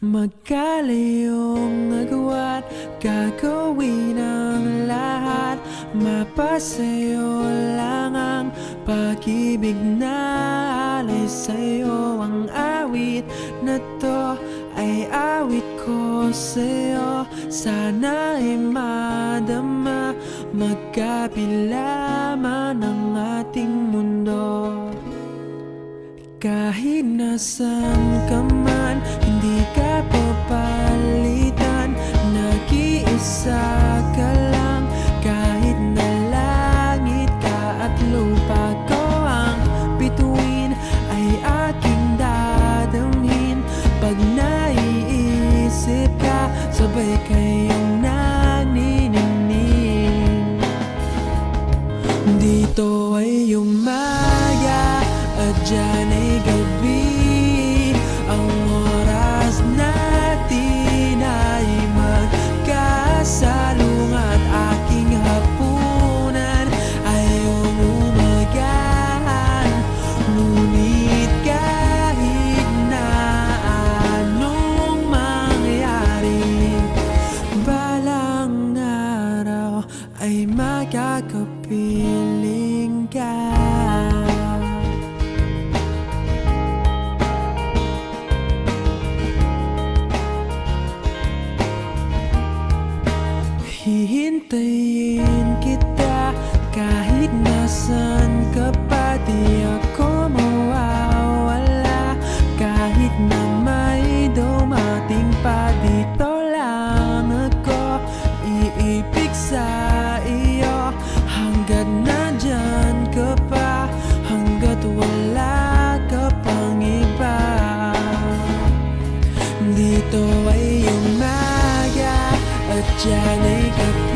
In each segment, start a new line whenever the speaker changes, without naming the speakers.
Magkalayong nagawa't gagawin ang lahat. Mapasayo lang ang pag-ibig na alay sa'yo. Ang awit na to ay awit ko sa'yo. Sana ay madama Magkapila man ang ating mundo. Kahit nasan ka man, dito ay umaga at dyan ay gabi makakapiling ka. Hihintayin umaga at dyan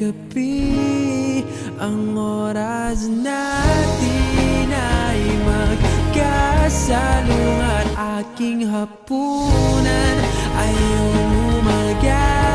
gabi Ang oras natin ay magkasalung At aking hapunan ay umumagahan